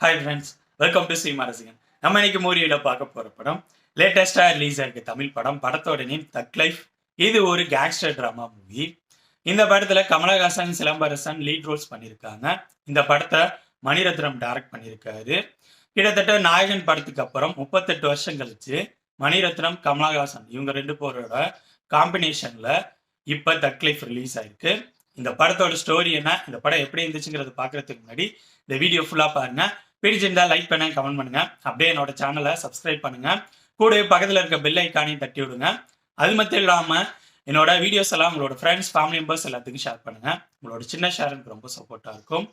Hi friends welcome to Sreema Rasigan நம்ம இன்னைக்கு மூவியில் பார்க்க போகிற படம் லேட்டஸ்ட்டாக ரிலீஸ் ஆயிருக்கு தமிழ் படம் படத்தோட நேம் தக் லைஃப் இது ஒரு கேங்ஸ்டர் ட்ராமா மூவி இந்த படத்தில் கமலஹாசன் சிலம்பரசன் லீட் ரோல்ஸ் பண்ணியிருக்காங்க. இந்த படத்தை மணிரத்னம் டைரக்ட் பண்ணியிருக்காரு. கிட்டத்தட்ட நாயகன் படத்துக்கு அப்புறம் முப்பத்தெட்டு வருஷம் கழிச்சு மணிரத்னம் கமலஹாசன் இவங்க ரெண்டு பேரோட காம்பினேஷனில் இப்போ தக் லைஃப் ரிலீஸ் ஆயிருக்கு. இந்த படத்தோட ஸ்டோரி என்ன இந்த படம் எப்படி இருந்துச்சுங்கிறத பார்க்கறதுக்கு முன்னாடி இந்த வீடியோ ஃபுல்லாக பாருங்கள் பிடிச்சிருந்தா லைக் பண்ணுங்க கமெண்ட் பண்ணுங்க. அப்படியே என்னோட சேனலை சப்ஸ்கிரைப் பண்ணுங்க. கூட பக்கத்தில் இருக்க பெல் ஐக்கானையும் தட்டி விடுங்க. அது மட்டும் இல்லாமல் என்னோட வீடியோஸ் எல்லாம் உங்களோட ஃப்ரெண்ட்ஸ் ஃபேமிலி மெம்பர்ஸ் எல்லாத்துக்கும் ஷேர் பண்ணுங்க. உங்களோட சின்ன ஷேர் எனக்கு ரொம்ப சப்போர்ட்டாக இருக்கும்.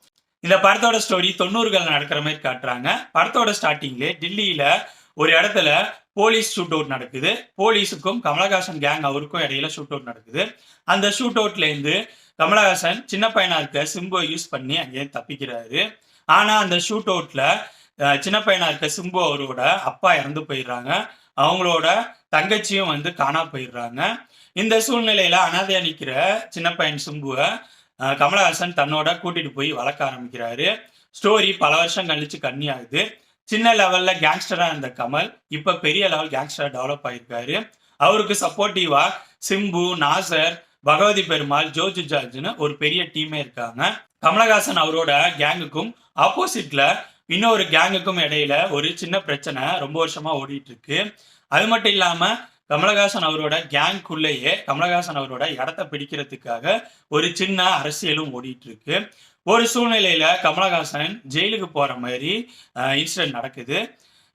இந்த படத்தோட ஸ்டோரி தொண்ணூறுகள் நடக்கிற மாதிரி காட்டுறாங்க. படத்தோட ஸ்டார்டிங்லேயே டெல்லியில ஒரு இடத்துல போலீஸ் ஷூட் அவுட் நடக்குது. போலீஸுக்கும் கமலஹாசன் கேங் அவருக்கும் இடையில ஷூட் அவுட் நடக்குது. அந்த ஷூட் அவுட்ல இருந்து கமலஹாசன் சின்ன பையனா இருக்க சிம்போ யூஸ் பண்ணி அங்கேயே தப்பிக்கிறாரு. ஆனால் அந்த ஷூட் அவுட்டில் சின்ன பையனா இருக்க சிம்பு அவரோட அப்பா இறந்து போயிடுறாங்க. அவங்களோட தங்கச்சியும் வந்து காணா போயிடுறாங்க. இந்த சூழ்நிலையில அனாதையா நிற்கிற சின்ன பையன் சிம்புவை கமலஹாசன் தன்னோட கூட்டிட்டு போய் வளர்க்க ஆரம்பிக்கிறாரு. ஸ்டோரி பல வருஷம் கழிச்சு கண்ணி ஆகுது. சின்ன லெவல்ல கேங்ஸ்டரா இருந்த கமல் இப்ப பெரிய லெவல் கேங்ஸ்டரா டெவலப் ஆயிருக்காரு. அவருக்கு சப்போர்ட்டிவா சிம்பு நாசர் பகவதி பெருமாள் ஜோஜு ஜார்ஜ்னு ஒரு பெரிய டீமே இருக்காங்க. கமலஹாசன் அவரோட கேங்குக்கும் ஆப்போசிட்ல இன்னொரு கேங்குக்கும் இடையில ஒரு சின்ன பிரச்சனை ரொம்ப வருஷமா ஓடிட்டு இருக்கு அது மட்டும் இல்லாம கமலஹாசன் அவரோட கேங்குள்ளேயே கமலஹாசன் அவரோட இடத்த பிடிக்கிறதுக்காக ஒரு சின்ன அரசியலும் ஓடிட்டு இருக்கு ஒரு சூழ்நிலையில கமலஹாசன் ஜெயிலுக்கு போற மாதிரி இன்சிடென்ட் நடக்குது.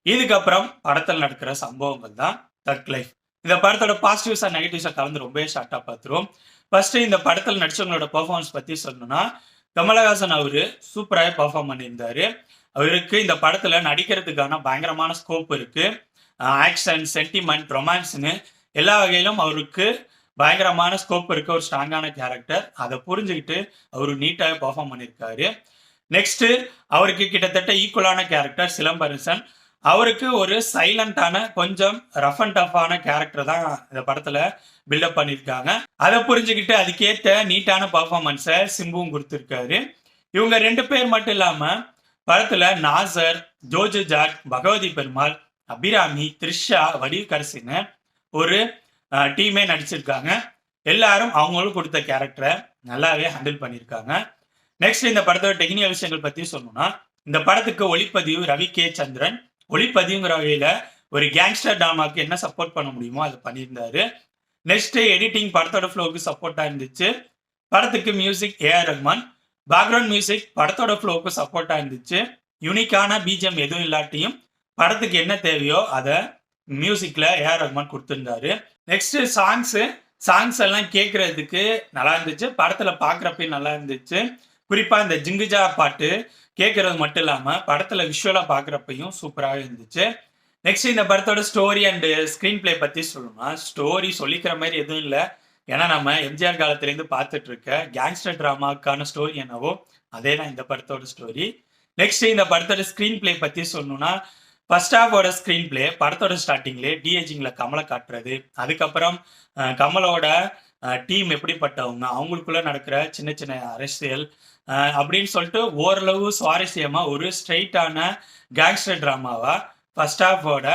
இதுக்கப்புறம் படத்தில் நடக்கிற சம்பவங்கள் தான் தக் லைஃப் இந்த படத்தோட பாசிட்டிவ்ஸா நெகட்டிவ்ஸா கலந்து ரொம்பவே ஷார்ட்டா பார்த்துருவோம். ஃபர்ஸ்ட் இந்த படத்தில் நடிச்சவங்களோட பெர்ஃபார்மன்ஸ் பத்தி சொல்லணும்னா கமலஹாசன் அவரு சூப்பராக பெர்ஃபார்ம் பண்ணியிருந்தாரு. அவருக்கு இந்த படத்துல நடிக்கிறதுக்கான பயங்கரமான ஸ்கோப் இருக்கு. ஆக்ஷன் சென்டிமெண்ட் ரொமான்ஸ்னு எல்லா வகையிலும் அவருக்கு பயங்கரமான ஸ்கோப் இருக்க. ஒரு ஸ்ட்ராங்கான கேரக்டர் அதை புரிஞ்சுக்கிட்டு அவர் நீட்டாக பெர்ஃபார்ம் பண்ணியிருக்காரு. நெக்ஸ்ட் அவருக்கு கிட்டத்தட்ட ஈக்குவலான கேரக்டர் சிலம்பரசன். அவருக்கு ஒரு சைலண்டான கொஞ்சம் ரஃப் அண்ட் டஃப்பான கேரக்டர் தான் இந்த படத்தில் பில்டப் பண்ணியிருக்காங்க. அதை புரிஞ்சுக்கிட்டு அதுக்கேற்ற நீட்டான பர்ஃபார்மன்ஸை சிம்புவும் கொடுத்துருக்காரு. இவங்க ரெண்டு பேர் மட்டும் இல்லாமல் படத்தில் நாசர் ஜோஜு ஜாட் பகவதி பெருமாள் அபிராமி த்ரிஷா வடிவக்கரசின்னு ஒரு டீமே நடிச்சிருக்காங்க. எல்லாரும் அவங்களும் கொடுத்த கேரக்டரை நல்லாவே ஹேண்டில் பண்ணியிருக்காங்க. நெக்ஸ்ட் இந்த படத்தோட டெக்னிக்கல் விஷயங்கள் பற்றி சொல்லணும்னா இந்த படத்துக்கு ஒளிப்பதிவு ரவி கே. சந்திரன் ஒளிப்பதிவுங்கிற வகையில் ஒரு கேங்ஸ்டர் டாமாக்கு என்ன சப்போர்ட் பண்ண முடியுமோ அதை பண்ணியிருந்தாரு. நெக்ஸ்ட் எடிட்டிங் படத்தோட ஃப்ளோவுக்கு சப்போர்ட்டாக இருந்துச்சு. படத்துக்கு music A R Rahman background music படத்தோட ஃப்ளோவுக்கு சப்போர்ட்டாக இருந்துச்சு. யூனிக்கான பிஜிஎம் எதுவும் இல்லாட்டியும் படத்துக்கு என்ன தேவையோ அதை மியூசிக்கில் ஏஆர் ரஹ்மான் கொடுத்துருந்தாரு. நெக்ஸ்ட் சாங்ஸு சாங்ஸ் எல்லாம் கேட்குறதுக்கு நல்லா இருந்துச்சு. படத்தில் பார்க்குறப்பையும் நல்லா இருந்துச்சு. குறிப்பாக இந்த ஜிங்குஜா பாட்டு கேட்கறது மட்டும் இல்லாமல் படத்தில் விஷுவலாக பார்க்குறப்பையும் சூப்பராக இருந்துச்சு. நெக்ஸ்ட் இந்த படத்தோட ஸ்டோரி அண்ட் ஸ்க்ரீன் பிளே பற்றி சொல்லணும்னா ஸ்டோரி சொல்லிக்கிற மாதிரி எதுவும் இல்லை. ஏன்னா நம்ம எம்ஜிஆர் காலத்துலேருந்து பார்த்துட்டு இருக்க கேங்ஸ்டர் ட்ராமாக்கான ஸ்டோரி என்னவோ அதே தான் இந்த படத்தோட ஸ்டோரி நெக்ஸ்ட் இந்த படத்தோட ஸ்க்ரீன் பிளே பற்றி சொல்லணும்னா ஃபர்ஸ்ட் ஹாஃபோட ஸ்க்ரீன் பிளே படத்தோட ஸ்டார்டிங்லேயே டிஏஜிங்கில் கமலை காட்டுறது. அதுக்கப்புறம் கமலோட டீம் எப்படிப்பட்டவங்க அவங்களுக்குள்ள நடக்கிற சின்ன சின்ன அரசியல் அப்படின்னு சொல்லிட்டு ஓரளவு சுவாரஸ்யமா ஒரு ஸ்ட்ரைட்டான கேங்ஸ்டர் ட்ராமாவா ஃபர்ஸ்ட் ஹாஃபோட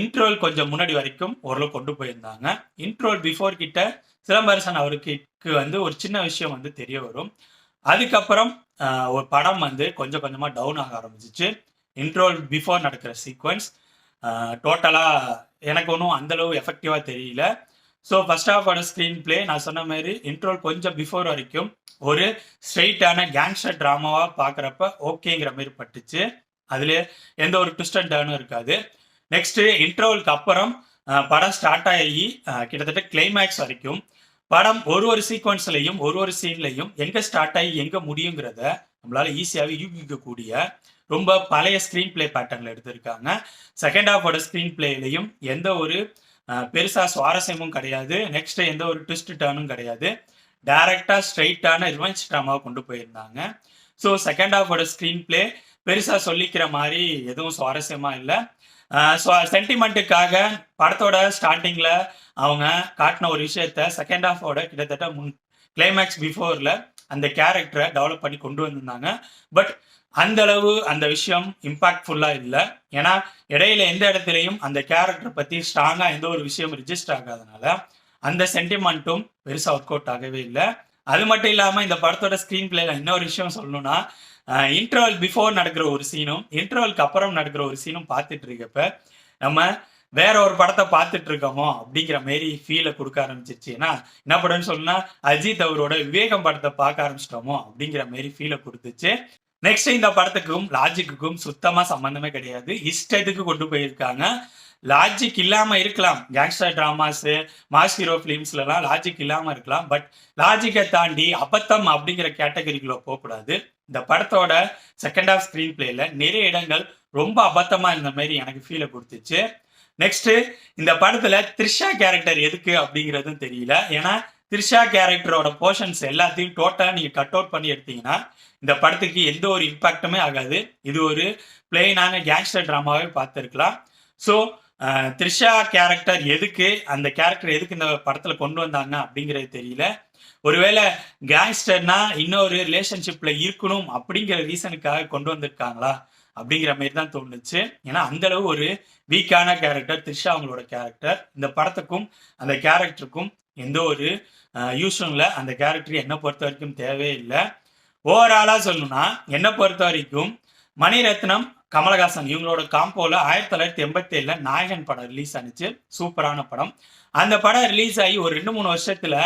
இன்ட்ரோல் கொஞ்சம் முன்னாடி வரைக்கும் ஓரளவு கொண்டு போயிருந்தாங்க. இன்ட்ரோல் பிஃபோர் கிட்ட சிலம்பரசன் அவருக்கு வந்து ஒரு சின்ன விஷயம் வந்து தெரிய வரும். அதுக்கப்புறம் ஒரு படம் வந்து கொஞ்சம் கொஞ்சமா டவுன் ஆக ஆரம்பிச்சிச்சு. இன்ட்ரோல் பிஃபோர் நடக்கிற சீக்வன்ஸ் டோட்டலாக எனக்கு ஒன்றும் அந்தளவு எஃபெக்டிவாக தெரியல. ஸோ ஃபர்ஸ்ட் ஹாஃபோட ஸ்க்ரீன் பிளே நான் சொன்ன மாதிரி இன்ட்ரோல் கொஞ்சம் பிஃபோர் வரைக்கும் ஒரு ஸ்ட்ரெயிட்டான கேங்ஸ்டர் ட்ராமாவாக பார்க்குறப்ப ஓகேங்கிற மாதிரி பட்டுச்சு. அதில் எந்த ஒரு ட்விஸ்ட் அண்ட் டர்னும் இருக்காது. நெக்ஸ்ட்டு இன்ட்ரோலுக்கு அப்புறம் படம் ஸ்டார்ட் ஆகி கிட்டத்தட்ட கிளைமேக்ஸ் வரைக்கும் படம் ஒரு ஒரு சீக்வன்ஸ்லையும் ஒரு ஒரு சீன்லையும் எங்கே ஸ்டார்ட் ஆகி எங்கே முடியுங்கிறத நம்மளால் ஈஸியாகவே யூகிக்கக்கூடிய ரொம்ப பழைய ஸ்க்ரீன் பிளே பேட்டர்னில் எடுத்திருக்காங்க. செகண்ட் ஹாஃபோட ஸ்க்ரீன் பிளேலையும் எந்த ஒரு பெருசா சுவாரஸ்யமும் கிடையாது. நெக்ஸ்ட் எந்த ஒரு ட்விஸ்ட் டேர்னும் கிடையாது. டைரக்டா ஸ்ட்ரைட்டான ரிவெஞ்ச் ட்ராமாவை கொண்டு போயிருந்தாங்க. ஸோ செகண்ட் ஹாஃபோட ஸ்க்ரீன் பிளே பெருசா சொல்லிக்கிற மாதிரி எதுவும் சுவாரஸ்யமா இல்லை. ஸோ சென்டிமெண்ட்டுக்காக படத்தோட ஸ்டார்டிங்ல அவங்க காட்டின ஒரு விஷயத்த செகண்ட் ஹாஃபோட கிட்டத்தட்ட முன் கிளைமேக்ஸ் பிஃபோர்ல அந்த கேரக்டரை டெவலப் பண்ணி கொண்டு வந்திருந்தாங்க. பட் அந்த அளவு அந்த விஷயம் இம்பாக்ட்ஃபுல்லாக இல்லை. ஏன்னா இடையில எந்த இடத்துலையும் அந்த கேரக்டர் பற்றி ஸ்ட்ராங்காக எந்த ஒரு விஷயம் ரிஜிஸ்டர் ஆகாதனால அந்த சென்டிமெண்ட்டும் பெருசாக ஒர்க் அவுட் ஆகவே இல்லை. அது மட்டும் இல்லாமல் இந்த படத்தோட ஸ்க்ரீன் பிளேல இன்னொரு விஷயம் சொல்லணும்னா இன்டர்வல் பிஃபோர் நடக்கிற ஒரு சீனும் இன்டர்வல்க்கு அப்புறம் நடக்கிற ஒரு சீனும் பார்த்துட்டு இருக்கப்ப நம்ம வேற ஒரு படத்தை பார்த்துட்டு இருக்கோமோ அப்படிங்கிற மாரி ஃபீலை கொடுக்க ஆரம்பிச்சிருச்சு. ஏன்னா என்ன படம்னு சொன்னா அஜித் அவரோட விவேகம் படத்தை பார்க்க ஆரம்பிச்சிட்டோமோ அப்படிங்கிற மாரி ஃபீலை கொடுத்துச்சு. நெக்ஸ்ட் இந்த படத்துக்கும் லாஜிக்குக்கும் சுத்தமா சம்பந்தமே கிடையாது. இஷ்டத்துக்கு கொண்டு போயிருக்காங்க. லாஜிக் இல்லாம இருக்கலாம். கேங்ஸ்டர் டிராமாஸ் மாஸ் ஹீரோ பிலிம்ஸ்லாம் லாஜிக் இல்லாம இருக்கலாம். பட் லாஜிக்கை தாண்டி அபத்தம் அப்படிங்கிற கேட்டகரிக்குள்ள போகக்கூடாது. இந்த படத்தோட செகண்ட் ஹாஃப் ஸ்க்ரீன் பிளேல நிறைய இடங்கள் ரொம்ப அபத்தமா இருந்த மாதிரி எனக்கு ஃபீலை கொடுத்துச்சு. நெக்ஸ்ட் இந்த படத்துல த்ரிஷா கேரக்டர் எதுக்கு அப்படிங்கிறதும் தெரியல. ஏன்னா த்ரிஷா கேரக்டரோட போர்ஷன்ஸ் எல்லாத்தையும் டோட்டலா நீங்க கட் அவுட் பண்ணி எடுத்தீங்கன்னா இந்த படத்துக்கு எந்த ஒரு இம்பாக்டுமே ஆகாது. இது ஒரு பிளெயினான கேங்ஸ்டர் ட்ராமாவே பார்த்துருக்கலாம். ஸோ த்ரிஷா கேரக்டர் எதுக்கு அந்த கேரக்டர் எதுக்கு இந்த படத்தில் கொண்டு வந்தாங்க அப்படிங்கிறது தெரியல. ஒருவேளை கேங்ஸ்டர்னா இன்னொரு ரிலேஷன்ஷிப்பில் இருக்கணும் அப்படிங்கிற ரீசனுக்காக கொண்டு வந்திருக்காங்களா அப்படிங்கிற மாதிரி தான் தோணுச்சு. ஏன்னா அந்த அளவு ஒரு வீக்கான கேரக்டர் த்ரிஷா அவங்களோட கேரக்டர் இந்த படத்துக்கும் அந்த கேரக்டருக்கும் எந்த ஒரு யூஸும் இல்லை. அந்த கேரக்டர் என்னை பொறுத்த வரைக்கும் தேவையே இல்லை. ஓவராலா சொல்லணும்னா என்னை பொறுத்த வரைக்கும் மணிரத்னம் கமலஹாசன் இவங்களோட காம்போல ஆயிரத்தி தொள்ளாயிரத்தி எண்பத்தி ஏழுல நாயகன் படம் ரிலீஸ் ஆனிச்சு. சூப்பரான படம். அந்த படம் ரிலீஸ் ஆகி ஒரு ரெண்டு மூணு வருஷத்துல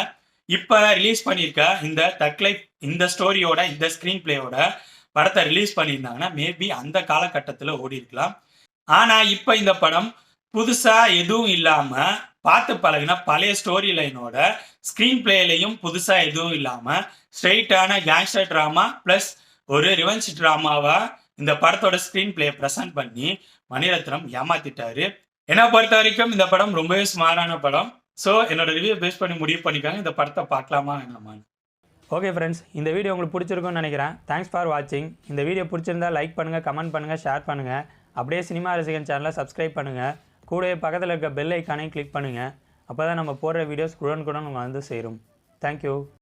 இப்ப ரிலீஸ் பண்ணியிருக்க இந்த தக்லை இந்த ஸ்டோரியோட இந்த ஸ்கிரீன் பிளேயோட படத்தை ரிலீஸ் பண்ணியிருந்தாங்கன்னா மேபி அந்த காலகட்டத்தில் ஓடி இருக்கலாம் ஆனால் இப்போ இந்த படம் புதுசாக எதுவும் இல்லாமல் பார்த்து பழகின பழைய ஸ்டோரி லைனோட ஸ்க்ரீன் பிளேலையும் புதுசாக எதுவும் இல்லாமல் ஸ்ட்ரெயிட்டான கேங்ஸ்டர் ட்ராமா ப்ளஸ் ஒரு ரிவெஞ்ச் ட்ராமாவை இந்த படத்தோட ஸ்க்ரீன் பிளேயை ப்ரெசென்ட் பண்ணி மணிரத்னம் ஏமாத்திட்டாரு. என்னை பொறுத்த வரைக்கும் இந்த படம் ரொம்பவே ஸ்மாரான படம். ஸோ என்னோட ரிவ்யூ பேஸ் பண்ணி முடிவு பண்ணிக்காங்க. இந்த படத்தை பார்க்கலாமா வேணாமான்னு ஓகே ஃப்ரெண்ட்ஸ் இந்த வீடியோ உங்களுக்கு பிடிச்சிருக்கும்னு நினைக்கிறேன். தேங்க்ஸ் ஃபார் வாட்சிங் இந்த வீடியோ பிடிச்சிருந்தா லைக் பண்ணுங்கள் கமெண்ட் பண்ணுங்கள் ஷேர் பண்ணுங்கள் அப்படியே சினிமா ரசிகன் சேனலை சப்ஸ்கிரைப் பண்ணுங்கள் கூடவே பக்கத்தில் இருக்க பெல் ஐக்கானையும் கிளிக் பண்ணுங்கள் அப்போ தான் நம்ம போடுற வீடியோஸ் குடன் குடன் உங்கள் வந்து சேரும். தேங்க்யூ